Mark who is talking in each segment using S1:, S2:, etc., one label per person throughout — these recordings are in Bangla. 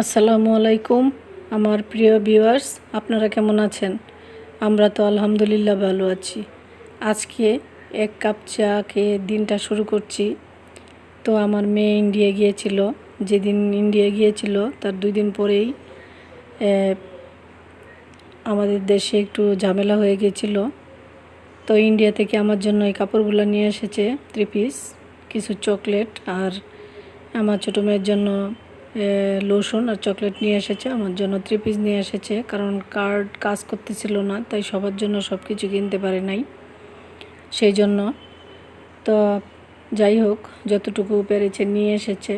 S1: আসসালামু আলাইকুম, আমার প্রিয় ভিউয়ার্স, আপনারা কেমন আছেন? আমরা তো আলহামদুলিল্লাহ ভালো আছি। আজকে এক কাপ চা খেয়ে দিনটা শুরু করছি। তো আমার মেয়ে ইন্ডিয়া গিয়েছিল। যেদিন ইন্ডিয়া গিয়েছিল, তার দুই দিন পরেই আমাদের দেশে একটু ঝামেলা হয়ে গিয়েছিল। তো ইন্ডিয়া থেকে আমার জন্য এই কাপড়গুলো নিয়ে এসেছে থ্রি পিস কিছু চকলেট আর আমার ছোটো মেয়ের জন্য লোশন আর চকলেট নিয়ে এসেছে, আমার জন্য থ্রি পিস নিয়ে এসেছে, কারণ কার্ড কাজ করতেছিল না, তাই সবার জন্য সব কিছু কিনতে পারে নাই, সেই জন্য। তো যাই হোক, যতটুকু পেরেছে নিয়ে এসেছে।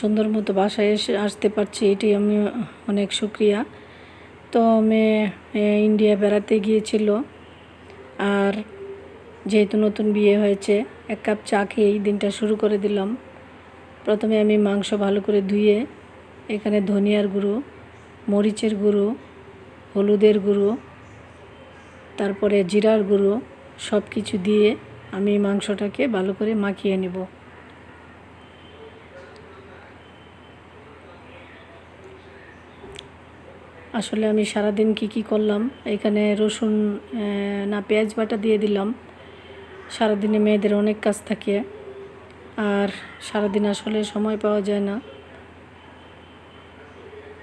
S1: সুন্দর মতো বাসায় এসে আসতে পারছি, এটি আমি অনেক শুক্রিয়া। তো মেয়ে ইন্ডিয়া বেড়াতে গিয়েছিল, আর যেহেতু নতুন বিয়ে হয়েছে, এক কাপ চা খেয়েই দিনটা শুরু করে দিলাম। প্রথমে আমি মাংস ভালো করে ধুয়ে এখানে ধনিয়ার গুঁড়ো, মরিচের গুঁড়ো, হলুদের গুঁড়ো, তারপরে জিরার গুঁড়ো সব কিছু দিয়ে আমি মাংসটাকে ভালো করে মাখিয়ে নেব। আসলে আমি সারাদিন কি কি করলাম, এখানে রসুন না পেঁয়াজ বাটা দিয়ে দিলাম। সারাদিনে মেয়েদের অনেক কাজ থাকে। আর সারাদিন আসলে সময় পাওয়া যায় না।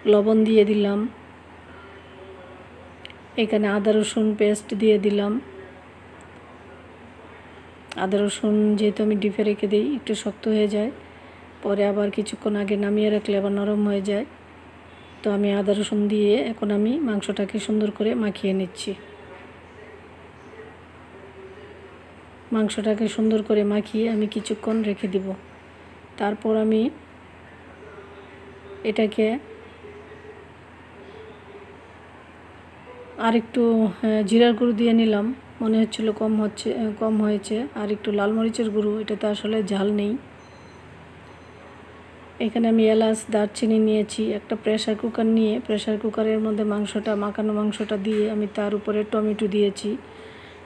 S1: লবণ দিয়ে দিলাম। এখানে আদা, রসুন পেস্ট দিয়ে দিলাম। আদা, রসুন যেহেতু আমি ডিপে রেখে দিই, একটু শক্ত হয়ে যায়। পরে আবার কিছুক্ষণ আগে নামিয়ে রাখলে আবার নরম হয়ে যায়। তো আমি আদা, রসুন দিয়ে এখন আমি মাংসটাকে সুন্দর করে মাখিয়ে নিচ্ছি। মাংসটাকে সুন্দর করে মাখিয়ে আমি কিছুক্ষণ রেখে দিব। তারপর আমি এটাকে আর একটু জিরার গুঁড়ো দিয়ে নিলাম। মনে হচ্ছিল কম হচ্ছে কম হয়েছে। আর একটু লাল মরিচের গুঁড়ো, এটাতে আসলে ঝাল নেই। এখানে আমি এলাচ, দারচিনি নিয়েছি, একটা প্রেসার কুকার নিয়ে। প্রেশার কুকারের মধ্যে মাংসটা, মাখানো মাংসটা দিয়ে আমি তার উপরে টমেটো দিয়েছি।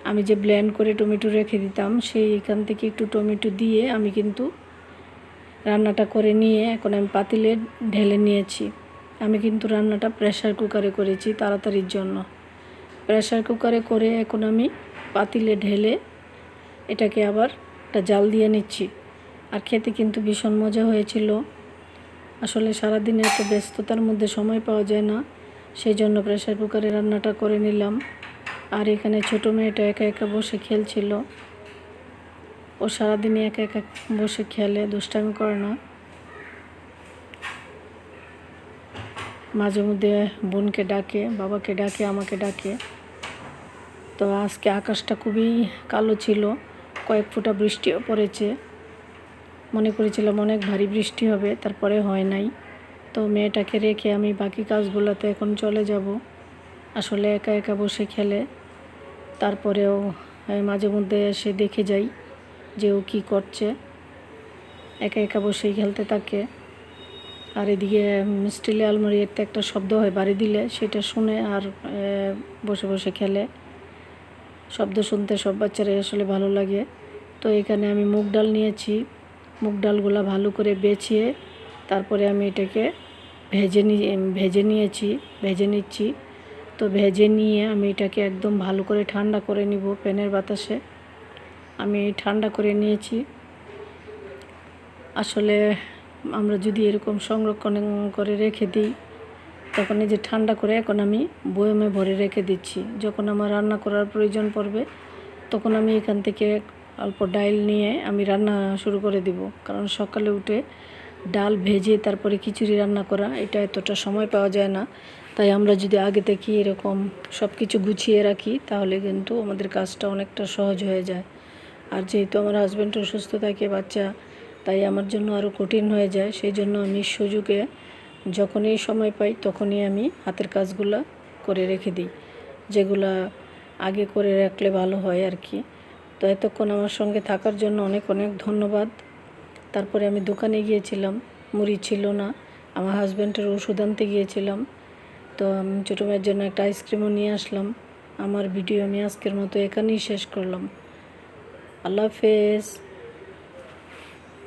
S1: আমি যে ব্লেন্ড করে টমেটো রেখে দিতাম, সেই এখান থেকে একটু টমেটো দিয়ে আমি কিন্তু রান্নাটা করে নিয়ে এখন আমি পাতিলে ঢেলে নিয়েছি। আমি কিন্তু রান্নাটা প্রেশার কুকারে করেছি তাড়াতাড়ির জন্য। প্রেশার কুকারে করে এখন আমি পাতিলে ঢেলে এটাকে আবার একটা জাল দিয়ে নিচ্ছি। আর খেতে কিন্তু ভীষণ মজা হয়েছিল। আসলে সারাদিনে এত ব্যস্ততার মধ্যে সময় পাওয়া যায় না, সেই জন্য প্রেশার কুকারে রান্নাটা করে নিলাম। আর এখানে ছোটো মেয়েটা একা একা বসে খেলছিল। ও সারাদিনে একা একা বসে খেলে, দুষ্টামি করে না। মাঝে মধ্যে বোনকে ডাকে, বাবাকে ডাকে, আমাকে ডাকে। তো আজকে আকাশটা খুবই কালো ছিল, কয়েক ফোঁটা বৃষ্টিও পড়েছে। মনে করেছিলাম অনেক ভারী বৃষ্টি হবে, তারপরে হয় নাই। তো মেয়েটাকে রেখে আমি বাকি কাজগুলোতে এখন চলে যাব। আসলে একা একা বসে খেলে। তারপরেও মাঝে মধ্যে এসে দেখে যাই যে ও কী করছে। একা একা বসেই খেলতে থাকে। আর এদিকে স্টিলের আলমারিতে একটা শব্দ হয় বাড়ি দিলে, সেটা শুনে আর বসে বসে খেলে। শব্দ শুনতে সব বাচ্চারাই আসলে ভালো লাগে। তো এখানে আমি মুগ ডাল নিয়েছি। মুগ ডালগুলো ভালো করে বেছিয়ে তারপরে আমি এটাকে ভেজে নিয়ে ভেজে নিয়েছি, ভেজে নিচ্ছি। তো ভেজে নিয়ে আমি এটাকে একদম ভালো করে ঠান্ডা করে নিব প্যানের বাতাসে। আমি ঠান্ডা করে নিয়েছি। আসলে আমরা যদি এরকম সংরক্ষণ করে রেখে দিই, তখন এই যে ঠান্ডা করে এখন আমি বয়মে ভরে রেখে দিচ্ছি। যখন আমার রান্না করার প্রয়োজন পড়বে, তখন আমি এখান থেকে অল্প ডাইল নিয়ে আমি রান্না শুরু করে দিব। কারণ সকালে উঠে ডাল ভেজে তারপরে খিচুড়ি রান্না করা, এটা এতটা সময় পাওয়া যায় না। তাই আমরা যদি আগে থেকে এরকম সব কিছু গুছিয়ে রাখি, তাহলে কিন্তু আমাদের কাজটা অনেকটা সহজ হয়ে যায়। আর যেহেতু আমার হাজব্যান্ড অসুস্থ থাকে, বাচ্চা, তাই আমার জন্য আরও কঠিন হয়ে যায়। সেই জন্য আমি সুযোগে যখনই সময় পাই, তখনই আমি হাতের কাজগুলো করে রেখে দিই। যেগুলা আগে করে রাখলে ভালো হয় আর কি। তো এতক্ষণ আমার সঙ্গে থাকার জন্য অনেক অনেক ধন্যবাদ। তারপরে আমি দোকানে গিয়েছিলাম, মুড়ি ছিল না, আমার হাজব্যান্ডের ওষুধ আনতে গিয়েছিলাম। তো আমি ছোটো মেয়ের জন্য একটা আইসক্রিমও নিয়ে আসলাম। আমার ভিডিও আমি আজকের মতো এখানেই শেষ করলাম। আল্লাহ হাফেজ।